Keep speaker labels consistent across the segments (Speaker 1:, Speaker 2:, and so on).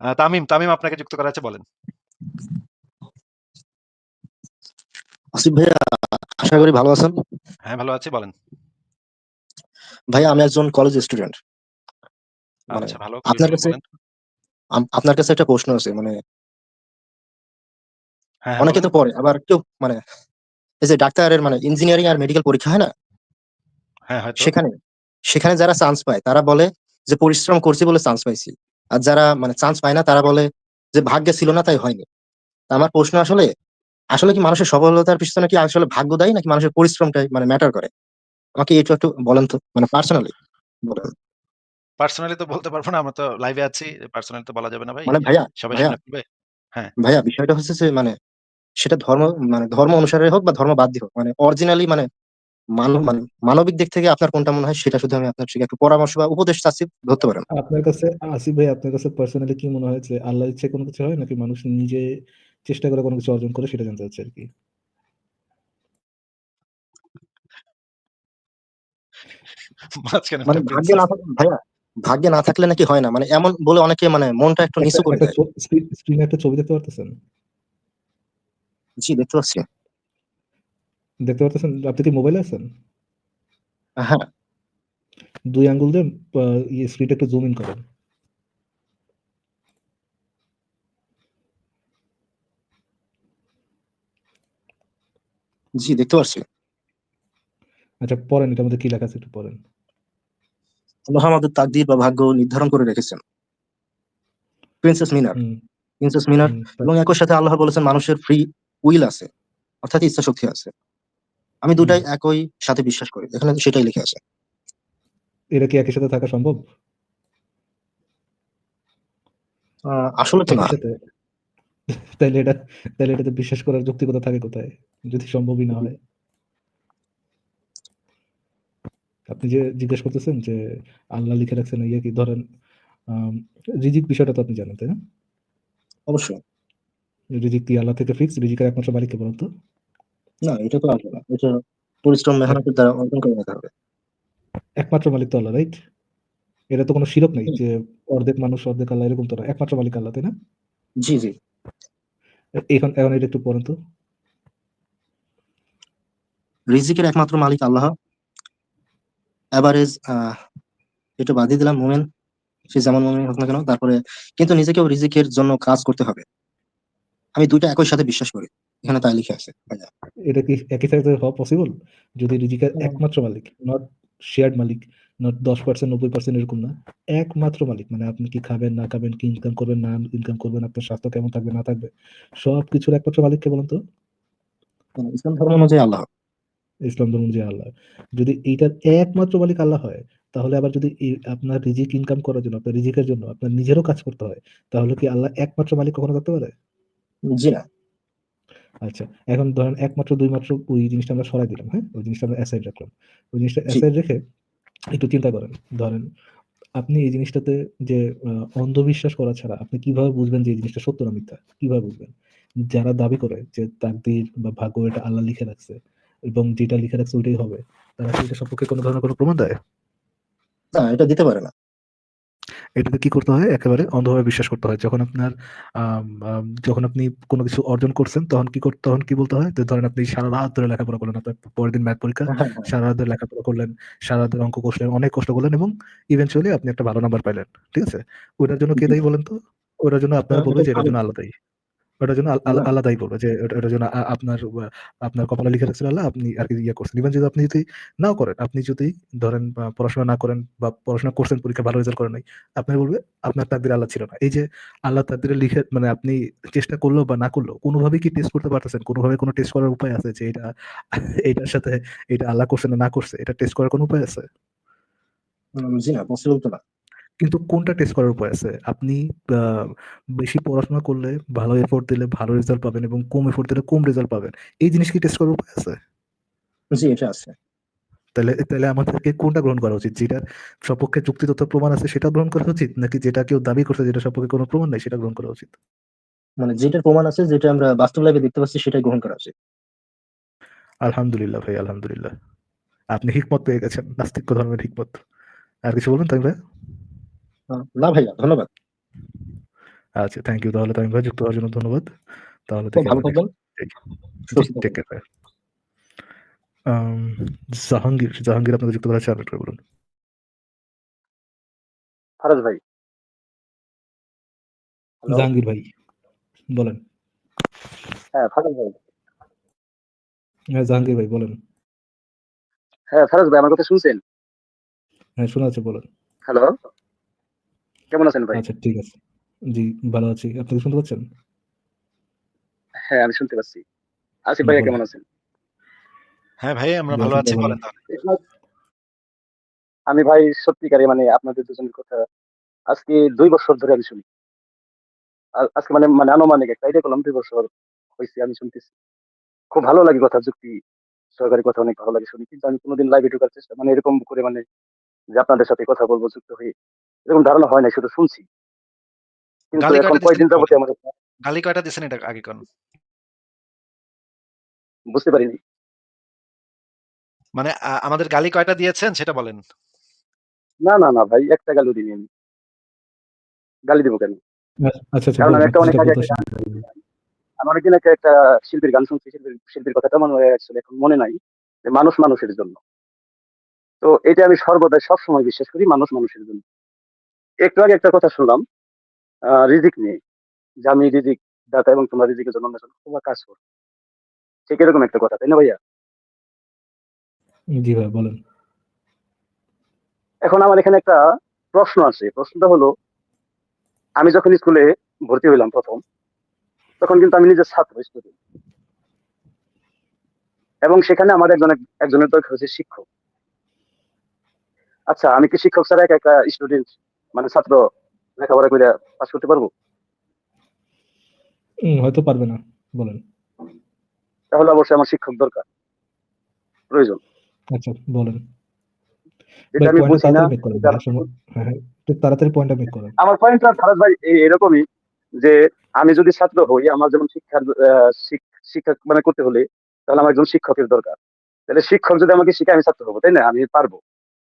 Speaker 1: তামিম, তামিম আপনাকে যুক্ত করা আছে বলেন।
Speaker 2: আসিফ ভাইয়া আশা করি ভালো আছেন।
Speaker 1: হ্যাঁ, ভালো আছি বলেন।
Speaker 2: ভাইয়া আমি একজন কলেজ স্টুডেন্ট। মানে
Speaker 1: আচ্ছা ভালো।
Speaker 2: আপনার কাছে আপনার কাছে একটা প্রশ্ন আছে মানে
Speaker 1: হ্যাঁ, হ্যাঁ
Speaker 2: অনেকে তো পড়ে আবার কেউ মানে এই যে ডাক্তারের মানে ইঞ্জিনিয়ারিং আর মেডিকেল পরীক্ষা হয় না?
Speaker 1: হ্যাঁ।
Speaker 2: সেখানে, সেখানে যারা চান্স পায় তারা বলে যে পরিশ্রম করছি বলে চান্স পাইছি। আর যারা মানে চান্স পায় না তারা বলে যে ভাগ্যে ছিল না তাই হয়নি। তা আমার প্রশ্ন আসলে, আসলে কি মানুষের সফলতার পিছনে কি আসলে ভাগ্য দেয় নাকি মানুষের পরিশ্রমটাই মানে ম্যাটার করে? আমাকে একটু, একটু বলেন তো মানে পার্সোনালি বলেন।
Speaker 1: পার্সোনালি তো বলতে পারব না। আমরা তো লাইভে আছি। পার্সোনালি তো বলা যাবে না ভাই।
Speaker 2: মানে ভাইয়া,
Speaker 1: সবাই হ্যাঁ।
Speaker 2: ভাইয়া বিষয়টা হচ্ছে যে মানে সেটা ধর্ম মানে ধর্ম অনুসারে হোক বা ধর্ম বাদ দিয়ে হোক মানে অরিজিনালি মানে মানব মানে মানবিক দিক থেকে আপনার কোনটা মনে হয় সেটা শুধু আমি আপনার থেকে একটু পরামর্শ বা উপদেশ চাচ্ছি ধরতে পারেন।
Speaker 3: আপনার কাছে আসিফ ভাই আপনার কাছে পার্সোনালি কি মনে হয় যে আল্লাহর ইচ্ছায় কোনো কিছু হয় নাকি মানুষ নিজে চেষ্টা করে কোনো কিছু অর্জন করে সেটা জানতে চাচ্ছি আরকি?
Speaker 1: মাঝখানে
Speaker 2: মানে ভাগ্যে না থাকলে ভাইয়া, ভাগ্যে না থাকলে নাকি হয় না। মানে এমন বলে অনেকে মানে মনটা একটু নিচু করে
Speaker 3: স্ক্রিনে একটা ছবি দেখতে পারতেছেন?
Speaker 2: জি, দেখতে পাচ্ছি।
Speaker 3: দেখতে পারতেছেন? আপনি কি মোবাইলে আছেন?
Speaker 2: হ্যাঁ।
Speaker 3: ২ আঙ্গুল দিয়ে স্ক্রিনটা একটু জুম ইন করেন।
Speaker 2: জি, দেখতে পারছি।
Speaker 3: আচ্ছা পড়েন এটা মধ্যে কি লেখা আছে একটু পড়েন।
Speaker 2: আল্লাহ আমাদের তাকদীর বা ভাগ্য নির্ধারণ করে রেখেছেন। প্রিন্সেস মিনার, প্রিন্সেস মিনার এবং একই সাথে আল্লাহ বলেছেন মানুষের ফ্রি উইল আছে। অর্থাৎ ইচ্ছা শক্তি আছে। আমি দুটাই একই সাথে বিশ্বাস করি। এখানে সেটাই লিখে আছে।
Speaker 3: এরা কি একই সাথে থাকা সম্ভব?
Speaker 2: আসলে তো না।
Speaker 3: তাইলে এটা তাইলে এটাতে বিশ্বাস করার যৌক্তিকতা থাকে কোথায়? যদি সম্ভবই না হয়। আপনি যে জিজ্ঞেস করতেছেন যে আল্লাহ লিখে রাখছেন ইয়ে কি ধরেন রিজিক বিষয়টা তো আপনি জানেন, তাই না?
Speaker 2: অবশ্যই।
Speaker 3: রিজিক কি আল্লাহ থেকে ফিক্স? রিজিকের একমাত্র মালিক কে বলেন তো?
Speaker 2: না, এটা তো আসবে না। এটা পরিশ্রম মেহনতের দ্বারা অর্জন করে নিতে হবে।
Speaker 3: একমাত্র মালিক তো আল্লাহ, রাইট? এটা তো কোনো শিরক নেই যে অর্ধেক মানুষ অর্ধেক আল্লাহ এরকম তো না। একমাত্র মালিক আল্লাহ, তাই না?
Speaker 2: জি, জি।
Speaker 3: এখন এখন এটা একটু পড়েন তো।
Speaker 2: রিজিকের একমাত্র মালিক আল্লাহ। এভারেজ এটা বাদই দিলাম মুমিন। সে যেমন মুমিন হোক না কেন। তারপরে কিন্তু নিজেকেও রিজিকের জন্য কাজ করতে হবে। আমি দুইটা একই সাথে বিশ্বাস করি। এখানে তাই লিখে আছে ভাইয়া।
Speaker 3: এটা কি একই সাথে হওয়া পসিবল? যদি রিজিকের। একমাত্র মালিক, নট শেয়ার্ড মালিক, নট 10% 90% এরকম না। একমাত্র মালিক মানে আপনি কি খাবেন, না খাবেন, কি ইনকাম করবেন, না ইনকাম করবেন, আপনার স্বাস্থ্য কেমন থাকবে, না থাকবে। সবকিছুর একমাত্র মালিক কে বলেন তো?
Speaker 2: মানে ইসলাম ধর্ম অনুযায়ী আল্লাহ।
Speaker 3: ইসলাম ধর্ম অনুযায়ী আল্লাহ। যদি এইটার একমাত্র মালিক আল্লাহ হয়, তাহলে আবার যদি আপনার রিজিক ইনকাম করার জন্য, আপনার রিজিকের জন্য আপনার নিজেরও কাজ করতে হয়, তাহলে কি আল্লাহ একমাত্র মালিক কখনো থাকতে পারে?
Speaker 2: জি না।
Speaker 3: আচ্ছা। এখন ধরেন একমাত্র ২ মাত্র ওই জিনিসটা আমরা সরাই দিলাম, হ্যাঁ? ওই জিনিসটা আমরা অ্যাসাইড রাখলাম। ওই জিনিসটা। অ্যাসাইড রেখে একটু চিন্তা করেন। ধরেন আপনি এই জিনিসটাতে যে অন্ধবিশ্বাস করা ছাড়া আপনি কীভাবে বুঝবেন যে এই জিনিসটা সত্য না মিথ্যা? কীভাবে বুঝবেন? যারা দাবি করে যে তাকদির বা ভাগ্য এটা আল্লাহ লিখে রাখছে এবং যেটা লিখে রাখছে ওইটাই হবে, তারা কি এটা সম্পর্কে কোনো ধরনের কোনো প্রমাণ দেয়?
Speaker 2: না, এটা দিতে পারে না।
Speaker 3: এটাতে কি করতে হয়? একেবারে অন্ধভাবে বিশ্বাস করতে হয়। যখন আপনার যখন আপনি কোনো কিছু অর্জন করছেন তখন কি করতে তখন কি বলতে হয়? যে ধরেন আপনি সারা রাত ধরে লেখাপড়া করলেন। আপনার পরের দিন ম্যাথ পরীক্ষা।
Speaker 2: সারা
Speaker 3: রাত ধরে লেখাপড়া করলেন, সারারাত ধরে অঙ্ক করলেন অনেক কষ্ট করলেন এবং ইভেনচুয়ালি আপনি একটা ভালো নাম্বার পাইলেন। ঠিক আছে? ওইটার জন্য কে দেয় বলেন তো? ওটার জন্য আপনারা
Speaker 2: হ্যাঁ,
Speaker 3: বলবেন যে এটার জন্য আলাদাই দায়ী। ওটার জন্য আল আল আল্লাহ দায়ী বলবে যে ওটার জন্য আপনার আপনার কপালে লিখে রাখছেন আল্লাহ আপনি আরকি ইয়ে করছেন। ইভেন যদি আপনি যদি নাও করেন, আপনি যদি ধরেন পড়াশোনা না করেন বা পড়াশোনা করছেন পরীক্ষায় ভালো রেজাল্ট করেন নাই। আপনার বলবে আপনার তাকদিরে আল্লাহ ছিল না। এই যে আল্লাহ তাকদিরে লিখে মানে আপনি চেষ্টা করলেও বা না করলেও কোনভাবেই কি টেস্ট করতে পারতেছেন? কোনভাবে কোন টেস্ট করার উপায় আছে যে এটা এটার সাথে এটা আল্লাহ করছে না, না করছে এটা টেস্ট করার কোন উপায় আছে?
Speaker 2: জি না, পসিবল তো না।
Speaker 3: কিন্তু কোনটা টেস্ট করার উপায় আছে? আপনি বেশি পড়াশোনা করলে ভালো এফোর্ট দিলে ভালো রেজাল্ট পাবেন এবং কম এফোর্ট দিলে কম রেজাল্ট পাবেন। এই জিনিস কি টেস্ট করার উপায় আছে?
Speaker 2: জি, এটা আছে।
Speaker 3: তাইলে তাইলে আমাদেরকে কোনটা গ্রহণ করা উচিত? যেটার সপক্ষে যুক্তি তথ্য প্রমাণ আছে সেটা গ্রহণ করা উচিত? নাকি যেটা কেউ দাবি করছে যেটা সপক্ষে কোন প্রমাণ নাই সেটা গ্রহণ করা উচিত?
Speaker 2: মানে যেটার প্রমাণ আছে, যেটা আমরা বাস্তব লাইফে দেখতে পাচ্ছি সেটাই গ্রহণ করা উচিত।
Speaker 3: আলহামদুলিল্লাহ ভাই, আলহামদুলিল্লাহ। আপনি হিকমত পেয়ে গেছেন। নাস্তিক্য ধর্মের হিকমত। আর কিছু বলবেন তাই ভাইয়া?
Speaker 2: না ভাইয়া, ধন্যবাদ।
Speaker 3: আচ্ছা থ্যাংক ইউ তাহলে তামিম ভাই যুক্ত হওয়ার জন্য ধন্যবাদ। তাহলে
Speaker 2: ভালো থাকবেন।
Speaker 3: নেক্সট জি,
Speaker 2: সুস্থ
Speaker 3: টেক কেয়ার জাহাঙ্গীর, জাহাঙ্গীর আপনাকে যুক্ত করা আপডেট করে বলুন।
Speaker 4: ফারাজ ভাই।
Speaker 3: জাহাঙ্গীর ভাই বলেন।
Speaker 4: হ্যাঁ, ফারাজ ভাই।
Speaker 3: হ্যাঁ, জাহাঙ্গীর ভাই বলেন।
Speaker 4: হ্যাঁ, ফারাজ ভাই আমার কথা শুনছেন?
Speaker 3: হ্যাঁ, শোনা আছে বলেন।
Speaker 4: হ্যালো। কেমন আছেন ভাই?
Speaker 3: আচ্ছা ঠিক আছে। জি, ভালো আছি। আপনি কি শুনতে পাচ্ছেন?
Speaker 4: হ্যাঁ, আমি শুনতে পাচ্ছি। আসিফ ভাইয়া কেমন আছেন?
Speaker 1: হ্যাঁ, ভাই আমরা ভালো আছি বলেন
Speaker 4: আমি ভাই সত্যিকারে মানে আপনাদের দুজনের কথা আজকে ২ বছর ধরে আমি শুনি। আজকে মানে মানে আনুমানিক একটা আইডিয়া করলাম ২ বছর হইছে আমি শুনতেছি। খুব ভালো লাগে কথা যুক্তি সহকারী কথা অনেক ভালো লাগে শুনি। কিন্তু আমি কোনোদিন লাইভে ঢোকার চেষ্টা মানে এরকম করে মানে যে আপনাদের সাথে কথা বলব যুক্ত হয়ে এরকম ধারণা হয় নাই শুধু শুনছি। কিন্তু
Speaker 1: গালি
Speaker 4: এখন কয়েকদিন
Speaker 1: গালি কয়টা দিছেন এটা আগে কোন?
Speaker 4: বুঝতে পারিনি।
Speaker 1: মানে আমাদের গালি কয়টা দিয়েছেন সেটা বলেন?
Speaker 4: না, না, না ভাই একটা গালিও দিইনি আমি। গালি দিব কেন?
Speaker 3: আচ্ছা, আচ্ছা
Speaker 4: কারণ আমি একটা অনেক
Speaker 3: যেটা
Speaker 4: আগে
Speaker 3: বলুন।
Speaker 4: আমি অনেকদিন আগে একটা শিল্পীর গান শুনছি। শিল্পীর শিল্পীর কথাটা মনে হয় আসলে এখন মনে নাই। যে মানুষ মানুষের জন্য। তো এটা আমি সর্বদাই সবসময় বিশ্বাস করি মানুষ মানুষের জন্য। একটু আগে একটা কথা শুনলাম রিজিক নিয়ে। যে আমি রিজিক দাতা এবং তোমরা রিজিকের জন্য অন্বেষণ বা কাজ করো। ঠিক এরকম একটা কথা, তাই না ভাইয়া?
Speaker 3: জি ভাই বলেন।
Speaker 4: এখন আমার এখানে একটা প্রশ্ন আছে। প্রশ্নটা হলো আমি যখন স্কুলে ভর্তি হইলাম প্রথম তখন কিন্তু আমি নিজের ছাত্র স্টুডেন্ট। এবং সেখানে আমার একজন একজনের দরকার হচ্ছে শিক্ষক। আচ্ছা আমি কি শিক্ষক ছাড়া একা, একা স্টুডেন্ট মানে ছাত্র লেখাপড়া কইরা পাস করতে পারব?
Speaker 3: হয়তো পারবে না। বলেন।
Speaker 4: তাহলে অবশ্যই আমার শিক্ষক দরকার। প্রয়োজন।
Speaker 3: আচ্ছা বলেন।
Speaker 4: যেটা আমি বুঝি না
Speaker 3: তাড়াতাড়ি হ্যাঁ, হ্যাঁ। একটু তাড়াতাড়ি পয়েন্টটা মেক করেন।
Speaker 4: আমার পয়েন্টটা ফারাজ ভাই এরকমই যে আমি যদি ছাত্র হই আমার যেমন শিক্ষার আ শিক শিক্ষা মানে করতে হলে তাহলে আমার একজন শিক্ষকের দরকার। তাহলে শিক্ষক যদি আমাকে শিখায় আমি ছাত্র হব, তাই না? আমি পারব।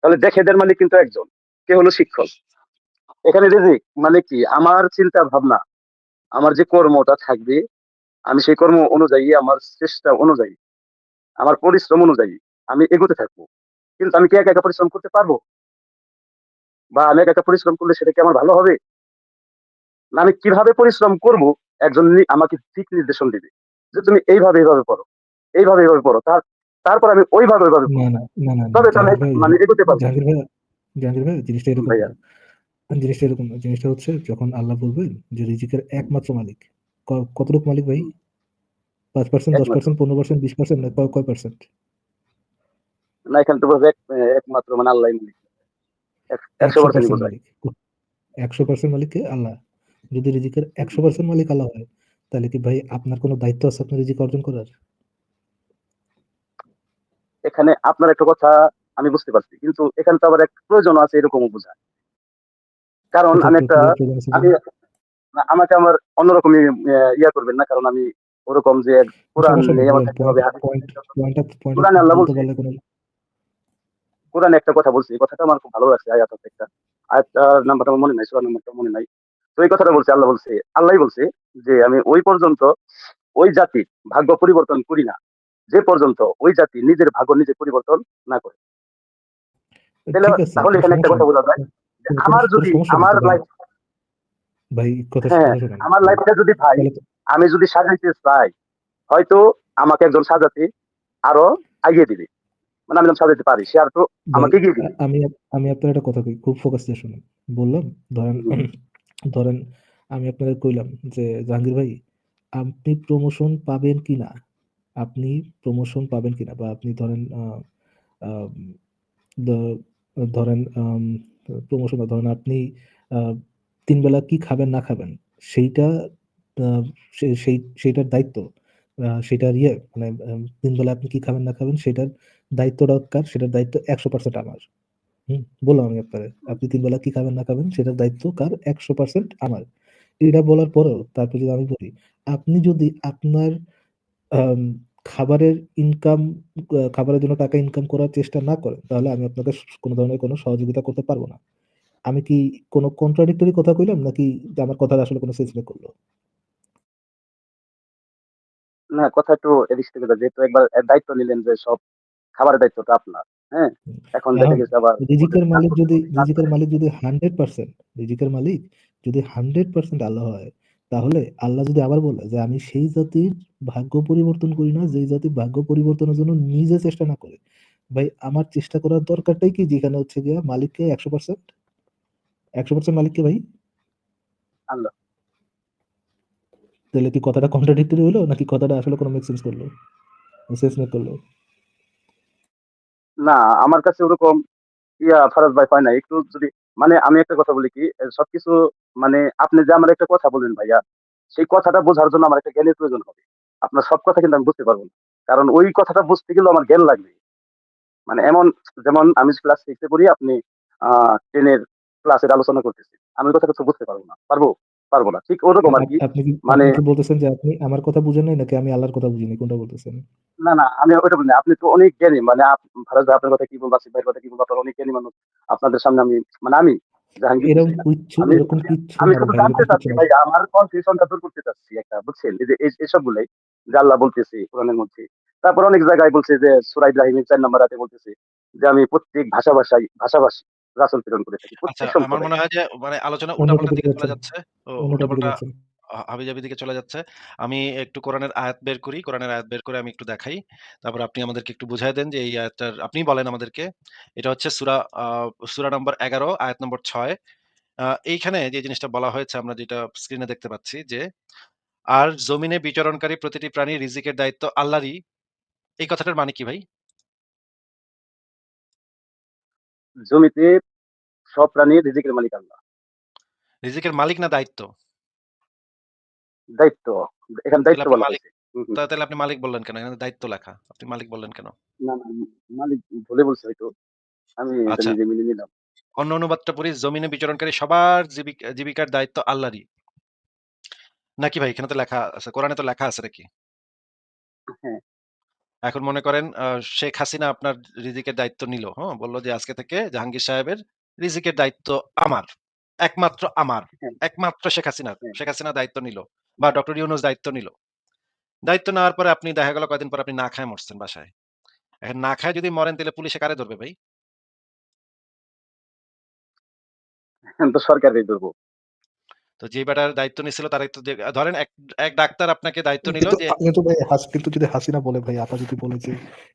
Speaker 4: তাহলে দেখেদের মালিক কিন্তু একজন। কে হলো শিক্ষক। এখানে রিজিক মানে কি আমার চিন্তা ভাবনা, আমার যে কর্মটা থাকবে আমি সেই কর্ম অনুযায়ী আমার চেষ্টা অনুযায়ী, আমার পরিশ্রম অনুযায়ী আমি এগোতে থাকব। কিন্তু আমি কি একা, একা পরিশ্রম করতে পারব? বা আমি একা, একা পরিশ্রম করলে সেটা কি আমার ভালো হবে? না আমি কীভাবে পরিশ্রম করব একজন আমাকে দিক নির্দেশন দিবে। যে তুমি এইভাবে, এইভাবে পড়ো। এইভাবে, এইভাবে পড়ো। তার তারপর আমি ওইভাবে, ওইভাবে। তবে তো আমি
Speaker 3: জাহাঙ্গীর ভাই,
Speaker 4: মানে এগোতে পারব।
Speaker 3: জাহাঙ্গীর জাহাঙ্গীর ভাইয়া জিনিসটা এরকম। জিনিসটা এরকম। জিনিসটা হচ্ছে যখন আল্লাহ বলবেন যে রিজিকের একমাত্র মালিক। কতটুকু মালিক ভাই? 5%
Speaker 4: একমাত্র।
Speaker 3: 10% 15% 20% না কয়, পার্সেন্ট?
Speaker 4: না এখানে তো বলছে একমাত্র মানে আল্লাহই মালিক। এক 100%
Speaker 3: 100%
Speaker 4: বোঝায়।
Speaker 3: মালিক। 100% মালিক আল্লাহ। যদি রিজিকের 100% মালিক আল্লাহ হয়, তাহলে কি ভাই আপনার কোন দায়িত্ব আছে আপনার রিজিক অর্জন করার?
Speaker 4: এখানে আপনার একটা কথা আমি বুঝতে পারছি। কিন্তু এখানে তো আবার এক প্রয়োজন আছে এরকমও বোঝায়। কারণ আমি একটা আমি আমাকে আমার অন্যরকমই ইয়া করবেন না। কারণ আমি ওরকম যে কোরআন
Speaker 3: নেই
Speaker 4: আমার থাকতে হবে কোরআনে আল্লাহ বলছে
Speaker 3: কোন
Speaker 4: একটা কথা বলছে। এই কথাটা আমার খুব ভালো লাগছে আয়াত একটা। আয়াতটার নাম্বারটা মনে নাই, সূরার নাম্বারটা মনে নাই। তো এই কথাটা বলছে আল্লাহ বলছে, আল্লাহই বলছে যে আমি ওই পর্যন্ত ওই জাতির ভাগ্য পরিবর্তন করি না। যে পর্যন্ত ওই জাতি নিজের ভাগ্য নিজে পরিবর্তন না করে। তাহলে এখানে একটা কথা। বোঝা যায় আমার যদি আমার লাইফ
Speaker 3: ভাই কথা
Speaker 4: হ্যাঁ। আমার লাইফটা যদি ভাই আমি যদি সাজাইতে চাই, হয়তো আমাকে একজন সাজাতে আরও আগিয়ে দিবে। মানে আমি সাজাইতে পারি সে আর তো আমাকে এগিয়ে দিবে।
Speaker 3: আমি আমি আপনার একটা কথা কই, খুব ফোকাস দিয়ে শুনেন। বললাম ধরেন ধরেন আমি আপনাকে কইলাম যে জাহাঙ্গীর ভাই আপনি প্রমোশন পাবেন কিনা? আপনি প্রমোশন পাবেন কিনা? বা আপনি ধরেন ধরেন প্রমোশন ধরেন আপনি ৩ বেলা কি খাবেন না খাবেন সেইটা সেই সেইটার দায়িত্ব সেটার ইয়ে মানে ৩ বেলা আপনি কি খাবেন না খাবেন সেটার দায়িত্বটা কার? সেটার দায়িত্ব ১০০% আমার। হুম? বললাম আমি আপনারে। আপনি ৩ বেলা কি খাবেন না খাবেন সেটার দায়িত্ব কার? ১০০% আমার। এটা বলার পরেও তারপর যদি আমি বলি, আপনি যদি আপনার খাবারের ইনকাম খাবারের জন্য টাকা ইনকাম করার চেষ্টা না করেন, তাহলে আমি আপনাকে কোনো ধরনের কোনো সহযোগিতা করতে পারব না। আমি কি কোন কন্ট্রাডিক্টরি কথা কইলাম নাকি আমার কথার আসলে কোন সেন্স মেক করল?
Speaker 4: না কথা একটু এদিক থেকে। যেহেতু একবার দায়িত্ব নিলেন যে সব খাবারের দায়িত্বটা আপনার। হ্যাঁ? এখন দেখা গেছে আবার
Speaker 3: রিজিকের মালিক যদি রিজিকের মালিক যদি 100% রিজিকের মালিক যদি 100% আল্লাহ হয়, তাহলে আল্লাহ যদি আবার বলে যে আমি সেই জাতির ভাগ্য পরিবর্তন করি না যেই জাতির ভাগ্য পরিবর্তনের জন্য নিজে চেষ্টা না করে। ভাই আমার চেষ্টা করার দরকারটাই কি যেখানে হচ্ছে গিয়া মালিককে একশো পার্সেন্ট একশো পার্সেন্ট মালিককে ভাই?
Speaker 4: আল্লাহ।
Speaker 3: তাহলে কি কথাটা কন্ট্রাডিক্টরি হইল নাকি কথাটা আসলে কোনো মেক সেন্স করল? সেন্স মেক করল?
Speaker 4: না, আমার কাছে ওরকম ইয়া ফারাজ ভাই হয় নাই। একটু যদি মানে আমি একটা কথা বলি কি, সবকিছু মানে আপনি যে আমার একটা কথা বললেন ভাইয়া, সেই কথাটা বোঝার জন্য আমার একটা জ্ঞানের প্রয়োজন হবে। আপনার সব কথা কিন্তু আমি বুঝতে পারব না। কারণ ওই কথাটা বুঝতে গেলেও আমার জ্ঞান লাগবে। মানে এমন যেমন আমি ক্লাস 6 এ পড়ি, আপনি আ 10 এর ক্লাসের আলোচনা করতেছি আমি কথা কিছু বুঝতে পারব না। পারব? পারব না। ঠিক ওরকম।
Speaker 3: আপনি কি
Speaker 4: মানে
Speaker 3: বলতেছেন যে আপনি আমার কথা বুঝেন নাই নাকি আমি আল্লাহর কথা বুঝি নাই কোনটা বলতেছেন?
Speaker 4: না, না আমি ওইটা বলি আপনি তো অনেক জ্ঞানী। মানে ভাই আপনার কথা কি বলব, আসিফ ভাইয়ের কথা কি বলব, আপনারা অনেক জ্ঞানী মানুষ। আপনাদের সামনে আমি মানে আমি জাহাঙ্গীর
Speaker 3: এরকম
Speaker 4: কিছুই না।
Speaker 3: কিচ্ছু
Speaker 4: আমি
Speaker 3: এরকম কিচ্ছু
Speaker 4: আমি
Speaker 3: না
Speaker 4: শুধু জানতে চাচ্ছি ভাই আমার কনফিউশনটা দূর করতে চাচ্ছি একটা বুঝছেন? যে যে আল্লাহ বলতেছে কোরআনের মধ্যে। তারপর অনেক জায়গায় বলছে যে সুরাই ইব্রাহিমের ৪ নাম্বার আয়াতে বলতেছে যে আমি প্রত্যেক ভাষা ভাষায় ভাষাভাষী রাসূল প্রেরণ করে থাকি।
Speaker 1: আচ্ছা, আমার মনে হয় যে মানে আলোচনা উল্টাপাল্টা দিকে চলে যাচ্ছে। উল্টাপাল্টা হাবিজাবি দিকে চলে যাচ্ছে। আমি একটু কোরআনের আয়াত বের করি। কোরআনের আয়াত বের করে আমি একটু দেখাই। তারপর আপনি আমাদেরকে একটু বুঝাই দেন যে এই আয়াতটার আপনি বলেন আমাদেরকে। এটা হচ্ছে সুরা সূরা নম্বর ১১ আয়াত নম্বর ৬ আ এইখানে যে জিনিসটা বলা হয়েছে আমরা যেটা স্ক্রিনে দেখতে পাচ্ছি যে, "আর জমিনে বিচরণকারী প্রতিটি প্রাণী রিজিকের দায়িত্ব আল্লাহরই।" এই কথাটার মানে কি ভাই?
Speaker 4: জমিতে সব প্রাণীর রিজিকের মালিক আল্লাহ।
Speaker 1: রিজিকের মালিক না দায়িত্ব?
Speaker 4: দায়িত্ব। এখানে দায়িত্ব বলা
Speaker 1: মালিক তাহলে আপনি মালিক বললেন কেন? এখানে দায়িত্ব লেখা। আপনি মালিক বললেন কেন?
Speaker 4: না, না মালিক ভুলে বলছে হয়তো। আমি
Speaker 1: আচ্ছা।
Speaker 4: নিজে মেনে নিলাম।
Speaker 1: অন্য অনুবাদটা পড়ি, "জমিনে বিচরণকারী সবার জীবিক জীবিকার দায়িত্ব আল্লাহরই।" নাকি ভাই? এখানে তো লেখা আছে। কোরআনে তো লেখা আছে নাকি?
Speaker 4: হ্যাঁ।
Speaker 1: এখন মনে করেন শেখ হাসিনা আপনার রিজিকের দায়িত্ব নিল। হ্যাঁ? বলল যে আজকে থেকে জাহাঙ্গীর সাহেবের রিজিকের দায়িত্ব আমার। একমাত্র আমার।
Speaker 4: হ্যাঁ।
Speaker 1: একমাত্র শেখ হাসিনার।
Speaker 4: হ্যাঁ।
Speaker 1: শেখ হাসিনা দায়িত্ব নিল। বা ডক্টর ইউনূস দায়িত্ব নিল। দায়িত্ব নেওয়ার পরে আপনি দেখা গেল কয়দিন পর আপনি না খায় মরছেন বাসায়। এখন না খায় যদি মরেন তাহলে পুলিশে কারে ধরবে ভাই?
Speaker 4: তো সরকারই ধরবো।
Speaker 1: তো যে বেটার দায়িত্ব নিছিল তারাই তো ধরেন এক ডাক্তার আপনাকে দায়িত্ব নিল যে
Speaker 3: ভাই হাস কিন্তু যদি হাসিনা বলে ভাই আপা যদি বলে যে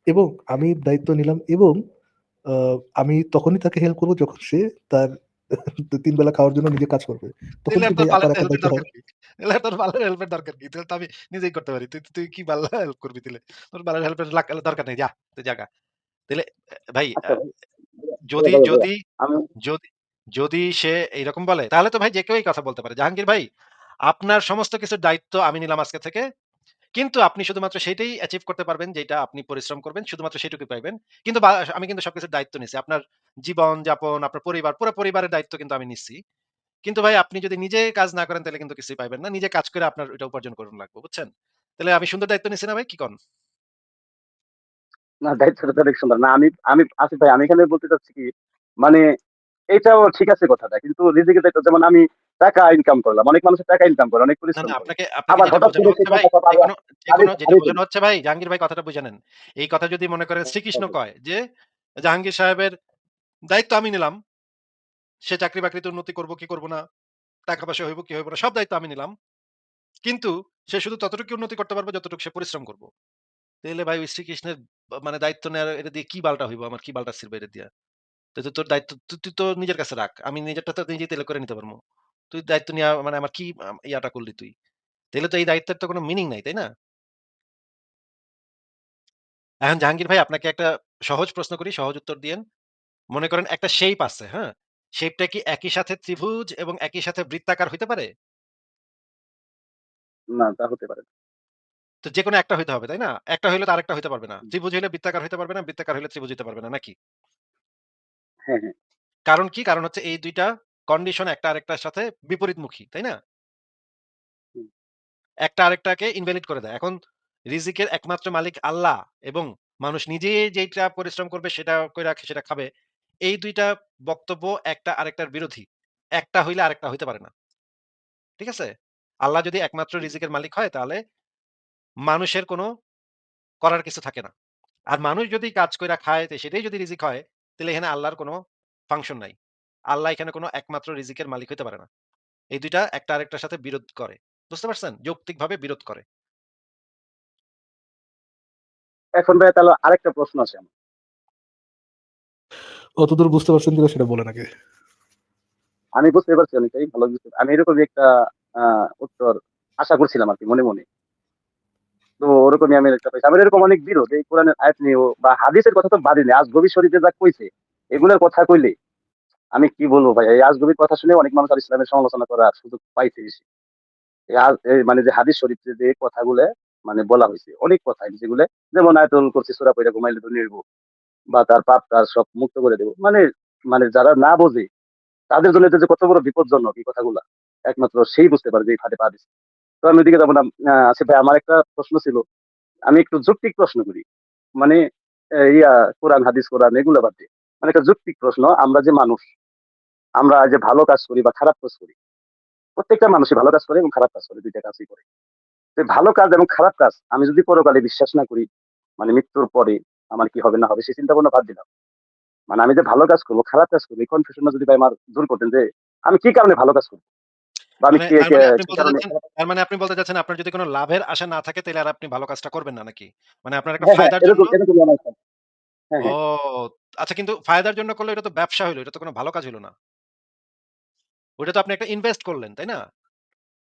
Speaker 3: এবং আমি দায়িত্ব নিলাম এবং আমি তখনই তাকে হেল্প করব যখন সে তার ৩ বেলা খাওয়ার জন্য নিজে কাজ করবে। তখন
Speaker 1: তোর বালের হেল্পের
Speaker 3: দায়িত্ব
Speaker 1: দরকার কি? তোর? তাহলে তো আমি নিজেই করতে পারি। তুই তুই কি বাল্লা হেল্প করবি তাইলে? তোর বালের হেল্পের দরকার নেই। যা, তুই জাগা। তাইলে এ ভাই
Speaker 4: আচ্ছা।
Speaker 1: যদি যদি
Speaker 4: আমি
Speaker 1: যদি যদি সে এইরকম বলে তাহলে তো ভাই যে কেউই কথা বলতে পারে। জাহাঙ্গীর ভাই, আপনার সমস্ত কিছুর দায়িত্ব আমি নিলাম আজকে থেকে। কিন্তু আপনি শুধুমাত্র সেইটাই অ্যাচিভ করতে পারবেন যেইটা আপনি পরিশ্রম করবেন। শুধুমাত্র সেইটুকুই পাইবেন। কিন্তু আমি কিন্তু সবকিছুর দায়িত্ব নিছি। আপনার জীবন-যাপন, আপনার পরিবার, পুরা পরিবারের দায়িত্ব কিন্তু আমি নিচ্ছি। কিন্তু ভাই আপনি যদি নিজে কাজ না করেন তাহলে কিন্তু কিছুই পাইবেন না। নিজে কাজ করে আপনার ওইটা উপার্জন করুন লাগবে। বুঝছেন? তাহলে আমি সুন্দর দায়িত্ব নিছি না ভাই? কি কন?
Speaker 4: না দায়িত্বটা অনেক সুন্দর। না আমি আমি আসিফ ভাই আমি এখানে বলতে চাচ্ছি কি মানে এটাও ঠিক আছে কথাটা। কিন্তু দায়িত্ব যেমন আমি টাকা ইনকাম করলাম। অনেক মানুষের টাকা ইনকাম করে, অনেক পরিশ্রম
Speaker 1: আপনাকে
Speaker 4: আবার হঠাৎ করে
Speaker 1: হচ্ছে ভাই, জাহাঙ্গীর ভাই কথাটা বুঝে নেন। এই কথা যদি মনে করেন শ্রীকৃষ্ণ কয় যে, জাহাঙ্গীর সাহেবের দায়িত্ব আমি নিলাম। সে চাকরি-বাকরিতে উন্নতি করব কি করব না, টাকা-পয়সা হইব কি হইব না, সব দায়িত্ব আমি নিলাম। কিন্তু সে শুধু ততটুকু উন্নতি করতে পারবে যতটুকু সে পরিশ্রম করব তাহলে ভাই শ্রীকৃষ্ণের মানে দায়িত্ব নেওয়ার এটা দিয়ে কি বালটা হইব? আমার কি বালটা ছিড়বে এটা দিয়া? তো তোর দায়িত্ব তুই তো নিজের কাছে রাখ। আমি নিজেরটা তো নিজেই তাইলে করে নিতে পারব। তুই দায়িত্ব নেয়া মানে আমার কি আম ইয়াটা করলি তুই? তাইলে তো এই দায়িত্বের তো কোনো মিনিং নাই, তাই না? এখন জাহাঙ্গীর ভাই আপনাকে একটা সহজ প্রশ্ন করি, সহজ উত্তর দিয়েন। মনে করেন একটা শেপ আছে, হ্যাঁ? শেপটা কি একই সাথে ত্রিভুজ এবং একই সাথে বৃত্তাকার হইতে পারে?
Speaker 4: না তা হতে পারে না।
Speaker 1: তো যেকোনো একটা হইতে হবে, তাই না? একটা হইলে তো আরেকটা হইতে পারবে না। ত্রিভুজ হইলে বৃত্তাকার হইতে পারবে না, বৃত্তাকার হইলে ত্রিভুজ হইতে পারবে না, নাকি?
Speaker 4: হ্যাঁ, হ্যাঁ।
Speaker 1: কারণ কি? কারণ হচ্ছে এই ২ টা কন্ডিশন একটা আরেকটার সাথে বিপরীতমুখী, তাই না?
Speaker 4: হুম।
Speaker 1: একটা আরেকটাকে ইনভ্যালিড করে দেয়। এখন রিজিকের একমাত্র মালিক আল্লাহ এবং মানুষ নিজে যেইটা পরিশ্রম করবে সেটা কইরা সেটা খাবে। এই ২ টা বক্তব্য একটা আরেকটার বিরোধী। একটা হইলে আরেকটা হইতে পারে না। ঠিক আছে? আল্লাহ যদি একমাত্র রিজিকের মালিক হয় তাহলে মানুষের কোনো করার কিছু থাকে না। আর মানুষ যদি কাজ কইরা খায় তে সেটাই যদি রিজিক হয়, তাহলে এখানে আল্লাহর কোনো ফাংশন নাই। আল্লাহ এখানে কোনো একমাত্র রিজিকের মালিক হইতে পারে না। এই দুইটা একটা আরেকটার সাথে বিরোধ করে। বুঝতে পারছেন? যৌক্তিকভাবে বিরোধ করে।
Speaker 4: এখন ভাই তাহলে আরেকটা প্রশ্ন আছে আমার।
Speaker 3: অতদূর বুঝতে পারছেন কিনা সেটা বলেন আগে।
Speaker 4: আমি বুঝতে পারছি অনেকটাই ভালো বুঝতে আমি এরকমই একটা উত্তর আশা করছিলাম আরকি মনে, মনে। তো ওরকমই আমি একটা পাইছি। আমার এরকম অনেক বিরোধ এই কোরআনের আয়াত নিয়েও বা হাদিসের কথা তো বাদই নেই। আজগবি শরীফে যা কইছে, এগুলোর কথা কইলে আমি কি বলব ভাই? এই আজগবির কথা শুনে অনেক মানুষ আর ইসলামের সমালোচনা করার সুযোগ পাইছে বেশি। আজ মানে যে হাদিস শরীফে যে কথাগুলো মানে বলা হয়েছে অনেক কথা যেগুলো যেমন আয়াতুল কুরসি সূরা পইড়া ঘুমাইলে দুনিয়া হইব বা তার পাপ কাজ সব মুক্ত করে দেবো মানে মানে যারা না বোঝে তাদের জন্য যে কত বড় বিপজ্জনক এই কথাগুলা। একমাত্র সেই বুঝতে পারে যে এই ফাঁদে পা দিছে। আমি ওইদিকে যাব না। আ আসিফ ভাই আমার একটা প্রশ্ন ছিল। আমি একটু যৌক্তিক প্রশ্ন করি। মানে ইয়া কোরআন, হাদিস, কোরআন এগুলা বাদ দিয়ে। মানে একটা যৌক্তিক প্রশ্ন, আমরা যে মানুষ, আমরা যে ভালো কাজ করি বা খারাপ কাজ করি। প্রত্যেকটা মানুষই ভালো কাজ করে এবং খারাপ কাজ করে, ২ টা কাজই করে। ভালো কাজ এবং খারাপ কাজ আমি যদি পরকালে বিশ্বাস না করি, মানে মৃত্যুর পরে আমার কি হবে না হবে সেই চিন্তা ভাবনা বাদ দিলাম। মানে আমি যে ভালো কাজ করব খারাপ কাজ করব এই কনফিউশনটা যদি ভাই আমার দূর করতেন যে আমি কি কারণে ভালো কাজ করব? আমি
Speaker 1: মানে তার মানে আপনি বলতে চাচ্ছেন আপনার যদি কোনো লাভের আশা না থাকে তাইলে আর আপনি ভালো কাজটা করবেন না নাকি? মানে আপনার একটা
Speaker 4: হ্যাঁ, হ্যাঁ,
Speaker 1: ফায়দার জন্য
Speaker 4: হ্যাঁ,
Speaker 1: ও। আচ্ছা কিন্তু ফায়দার জন্য করলে এটা তো ব্যবসা। এটা তো কোনো ভালো কাজ না। তো আপনি একটা ইনভেস্ট করলেন, তাই না?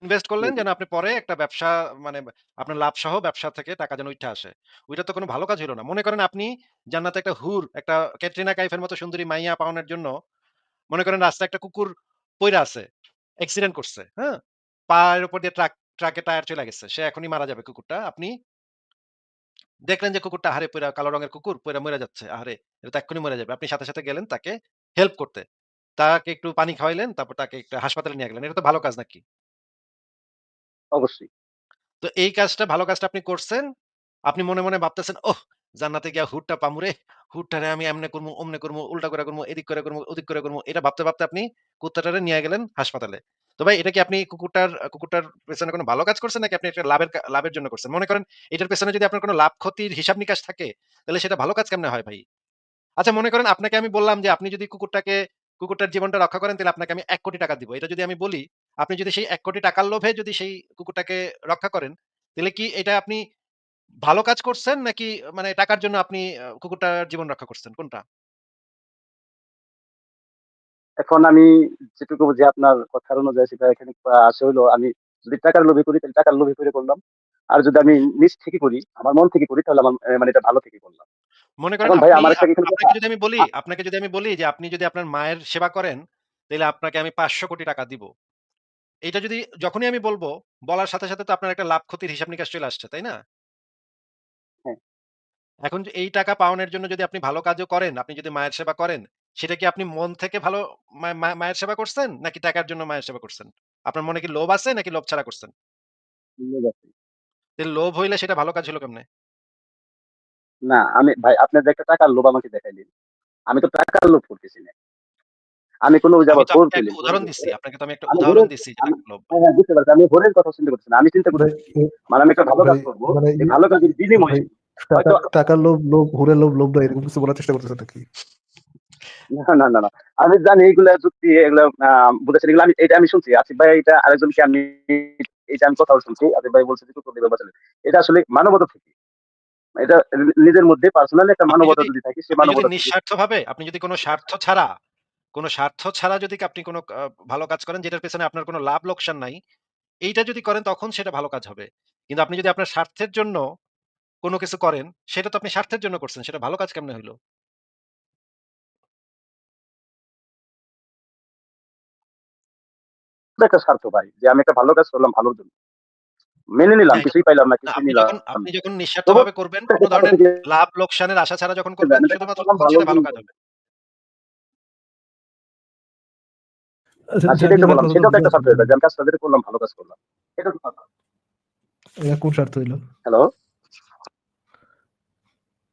Speaker 1: ইনভেস্ট করলেন যেন আপনি পরে একটা ব্যবসা মানে আপনার লাভসহ ব্যবসা থেকে টাকা যেন উইঠা আসে। ওইটা তো কোনো ভালো কাজ হইল না। মনে করেন আপনি জান্নাতে একটা হুর, একটা ক্যাটরিনা কাইফের মতো সুন্দরী মাইয়া পাওয়ানোর জন্য মনে করেন রাস্তায় একটা কুকুর পইড়া আছে। অ্যাক্সিডেন্ট করছে, হ্যাঁ? পায়ের উপর দিয়ে ট্রাক ট্রাকের টায়ার চইলা গেছে। সে এখনই মারা যাবে কুকুরটা। আপনি দেখলেন যে কুকুরটা আহারে পইড়া কালো রঙের কুকুর পইড়া মইরা যাচ্ছে। আহারে! এটা তো এক্ষুনি মরে যাবে। আপনি সাথে, সাথে গেলেন তাকে হেল্প করতে। তাকে একটু পানি খাওয়াইলেন, তারপর তাকে একটু হাসপাতালে নিয়ে গেলেন। এটা তো ভালো কাজ নাকি?
Speaker 4: অবশ্যই।
Speaker 1: তো এই কাজটা ভালো কাজটা আপনি করছেন। আপনি মনে, মনে ভাবতেছেন, "ওহ! জান্নাতে গিয়া হুরটা পামুরে। হুরটারে আমি এমনে করমু, অমনে করমু, উল্টা করে করমু, এদিক করে করমু, ওদিক করে করমু।" এটা ভাবতে, ভাবতে আপনি কুত্তাটারে নিয়ে গেলেন হাসপাতালে। তো ভাই এটা কি আপনি কুকুরটার কুকুরটার পেছনে কোনো ভালো কাজ করছেন নাকি আপনি একটা লাভের লাভের জন্য করছেন? মনে করেন এটার পেছনে যদি আপনার কোনো লাভ ক্ষতির হিসাব নিকাশ থাকে, তাহলে সেটা ভালো কাজ কেমনে হয় ভাই? আচ্ছা মনে করেন আপনাকে আমি বললাম যে আপনি যদি কুকুরটাকে কুকুরটার জীবনটা রক্ষা করেন তাহলে আপনাকে আমি ১,০০,০০,০০০ টাকা দিব। এটা যদি আমি বলি, আপনি যদি সেই ১,০০,০০,০০০ টাকার লোভে যদি সেই কুকুরটাকে রক্ষা করেন, তাহলে কি এটা আপনি ভালো কাজ করছেন নাকি মানে টাকার জন্য আপনি কুকুরটার জীবন রক্ষা করছেন? কোনটা?
Speaker 4: এখন আমি যেটুকু বুঝি আপনার কথার অনুযায়ী সেটা এখানে আ আসে হইল আমি যদি টাকার লোভে করি তাহলে টাকার লোভে করে করলাম। আর যদি আমি নিজ থেকে করি, আমার মন থেকে করি তাহলে আমার এ মানে এটা ভালো থেকে করলাম।
Speaker 1: মনে করেন
Speaker 4: এখন ভাই
Speaker 1: আপনি
Speaker 4: আমার একটা
Speaker 1: আপ
Speaker 4: এখানে কথা
Speaker 1: আপনাকে যদি আমি বলি
Speaker 4: আ
Speaker 1: আপনাকে যদি আমি বলি যে আপনি যদি আপনার মায়ের সেবা করেন, তাইলে আপনাকে আমি ৫০০ কোটি টাকা দিব। এইটা যদি যখনই আমি বলব, বলার সাথে, সাথে তো আপনার একটা লাভ ক্ষতির হিসাব নিকাশ চলে আসছে, তাই না? এখন এই টাকা পাওনের জন্য যদি আপনি ভালো কাজও করেন, আপনি যদি মায়ের সেবা করেন, সেটা কি আপনি মন থেকে ভালো মা মা মায়ের সেবা করছেন? নাকি টাকার জন্য মায়ের সেবা করছেন? আপনার মনে কি লোভ আছে নাকি লোভ ছাড়া করছেন?
Speaker 4: লোভ আছে।
Speaker 1: তে লোভ হইলে সেটা ভালো কাজ হলো কেমনে?
Speaker 4: না আমি ভাই আপনার যে একটা টাকার লোভ আমাকে দেখাইলেন। আমি তো টাকার লোভ করতেছি না। আমি কোন ওই যে
Speaker 1: আমি
Speaker 4: আবার
Speaker 1: তো
Speaker 4: হোর
Speaker 1: আপনাকে একটা
Speaker 4: হোরের
Speaker 1: উদাহরণ দিচ্ছি। আপনাকে তো আমি একটা
Speaker 4: আমি
Speaker 1: উদাহরণ
Speaker 4: হোরের
Speaker 1: দিচ্ছি যে
Speaker 4: আমি
Speaker 1: টাকার লোভ।
Speaker 4: হ্যাঁ, হ্যাঁ বুঝতে পারছি। আমি হোরের কথা চিন্তা করতেছি না। আমি চিন্তা করতেছি মানে আমি একটা ভালো কাজ করব।
Speaker 3: মানে
Speaker 4: এই ভালো কাজের বিনিময়ে
Speaker 3: ভাই টাকা
Speaker 4: হয়তো
Speaker 3: টাকার লোভ, লোভ, হুরের লোভ, লোভ এরকম কিছু বলার চেষ্টা করতেছেন নাকি?
Speaker 4: না, না, না, না। আমি জানি এগুলা যুক্তি এগুলা আ বলেছেন এগুলা আমি এটা আমি শুনছি। আসিফ ভাই এটা আরেকজনকে আমি এটা আমি কথাও শুনছি। আসিফ ভাই বলছে কুকুর বাঁচালেন। এটা আসলে মানবতা থেকে। এটা নিজের মধ্যে পার্সোনালি একটা
Speaker 1: আপনি
Speaker 4: মানবতা
Speaker 1: যদি
Speaker 4: থাকে,
Speaker 1: যদি
Speaker 4: মানবতা থেকে
Speaker 1: নিঃস্বার্থভাবে আপনি যদি কোন স্বার্থ ছাড়া, কোন স্বার্থ ছাড়া যদি আপনি কোন ভালো কাজ করেন যেটার পেছনে আপনার কোন লাভ লোকসান নাই, এইটা যদি করেন তখন সেটা ভালো কাজ হবে। কিন্তু আপনি যদি আপনার স্বার্থের জন্য কোন কিছু করেন, সেটা তো আপনি স্বার্থের জন্য করছেন। সেটা ভালো কাজ কেমনে হইল?
Speaker 4: একটা স্বার্থ ভাই। যে আমি একটা ভালো কাজ করলাম ভালোর জন্য। মেনে নিলাম,
Speaker 1: হ্যাঁ,
Speaker 4: কিছুই পাইলাম না,
Speaker 1: না
Speaker 4: কিছুই
Speaker 1: আপনি
Speaker 4: নিলাম
Speaker 1: যখন
Speaker 4: না।
Speaker 1: আপনি যখন নিঃস্বার্থভাবে করবেন, কোন ধরনের লাভ লোকসানের আশা ছাড়া যখন করবেন
Speaker 4: কাজ
Speaker 1: শুধুমাত্র তখন
Speaker 4: ভালোর
Speaker 1: সেটা ভালো
Speaker 4: জন্য
Speaker 1: কাজ হবে।
Speaker 3: আচ্ছা
Speaker 4: না সেটাই তো
Speaker 3: জাহাঙ্গীর ভাই
Speaker 4: বললাম।
Speaker 3: কথাটা
Speaker 4: সেটাও তো একটা
Speaker 3: পারছি
Speaker 4: স্বার্থ হয়ে যায় যে আমি কাজটা যেটা করলাম ভালো কাজ করলাম। এটা তো কথা।
Speaker 3: এটা কোন স্বার্থ হইল?
Speaker 4: হ্যালো?